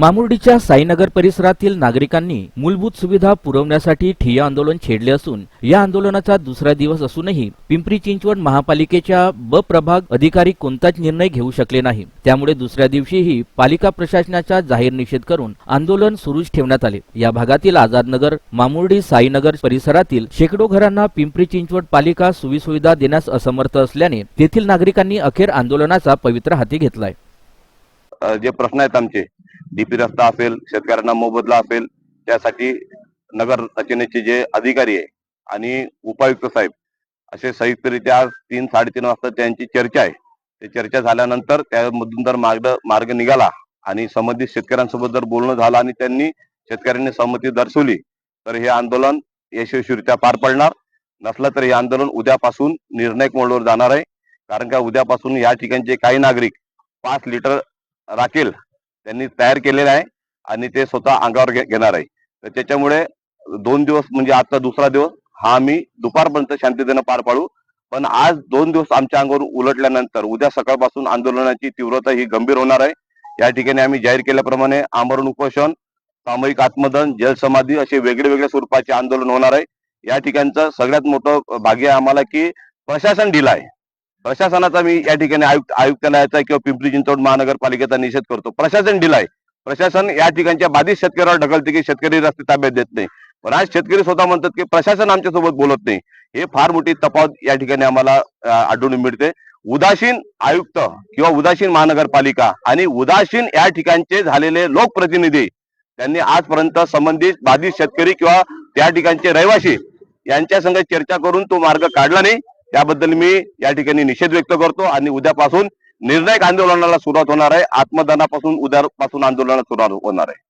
मामुर्डीच्या साईनगर परिसरातील नागरिकांनी मूलभूत सुविधा पुरवण्यासाठी ठिय्या आंदोलन छेडले असून या आंदोलनाचा दुसरा दिवस असूनही पिंपरी चिंचवड महापालिकेच्या ब प्रभाग अधिकारी कोणताच निर्णय घेऊ शकले नाही. त्यामुळे दुसऱ्या दिवशीही पालिका प्रशासनाचा जाहीर निषेध करून आंदोलन सुरूच ठेवण्यात आले. या भागातील आझादनगर मामुर्डी साईनगर परिसरातील शेकडो घरांना पिंपरी चिंचवड पालिका सुविसुविधा देण्यास असमर्थ असल्याने तेथील नागरिकांनी अखेर आंदोलनाचा पवित्र हाती घेतलाय. जे प्रश्न आहेत आमचे डीपी रस्ता असेल शेतकऱ्यांना मोबदला असेल त्यासाठी नगर रचनेचे जे अधिकारी आहे आणि उपायुक्त साहेब असे संयुक्तरित्या आज तीन साडेतीन वाजता त्यांची चर्चा आहे. ते चर्चा झाल्यानंतर त्यामधून जर मार्ग मार्ग निघाला आणि संबंधित शेतकऱ्यांसोबत जर बोलणं झालं आणि त्यांनी शेतकऱ्यांनी संमती दर्शवली तर हे आंदोलन यशस्वीरित्या पार पडणार. नसलं तर हे आंदोलन उद्यापासून निर्णायक मोडवर जाणार आहे. कारण का उद्यापासून या ठिकाणचे काही नागरिक पाच लिटर राखेल त्यांनी तयार केलेलं आहे आणि ते स्वतः अंगावर घेणार आहे. तर त्याच्यामुळे दोन दिवस म्हणजे आजचा दुसरा दिवस हा आम्ही दुपारपर्यंत शांततेनं पार पाडू. पण आज दोन दिवस आमच्या अंगावर उलटल्यानंतर उद्या सकाळपासून आंदोलनाची तीव्रता ही गंभीर होणार आहे. या ठिकाणी आम्ही जाहीर केल्याप्रमाणे आमरण उपोषण सामूहिक आत्मदन जलसमाधी असे वेगळे वेगळ्या स्वरूपाचे आंदोलन होणार आहे. या ठिकाणचं सगळ्यात मोठं भाग्य आहे आम्हाला की प्रशासन ढिला आहे. प्रशासनाचा मी या ठिकाणी आयुक्त आयुक्तालयाचा किंवा पिंपरी चिंचवड महानगरपालिकेचा निषेध करतो. प्रशासन डिलाय प्रशासन या ठिकाणच्या बाधित शेतकऱ्यावर ढकलते की शेतकरी रस्ते ताब्यात देत नाही. पण आज शेतकरी स्वतः म्हणतात की प्रशासन आमच्यासोबत बोलत नाही. हे फार मोठी तफावत या ठिकाणी आम्हाला आढळून मिळते. उदासीन आयुक्त किंवा उदासीन महानगरपालिका आणि उदासीन या ठिकाणचे झालेले लोकप्रतिनिधी त्यांनी आजपर्यंत संबंधित बाधित शेतकरी किंवा त्या ठिकाणचे रहिवासी यांच्या संघ चर्चा करून तो मार्ग काढला नाही. त्याबद्दल मी या ठिकाणी निषेध व्यक्त करतो आणि उद्यापासून निर्णायक आंदोलनाला सुरुवात होणार आहे. आत्मदानापासून उद्यापासून आंदोलनाला सुरुवात होणार आहे.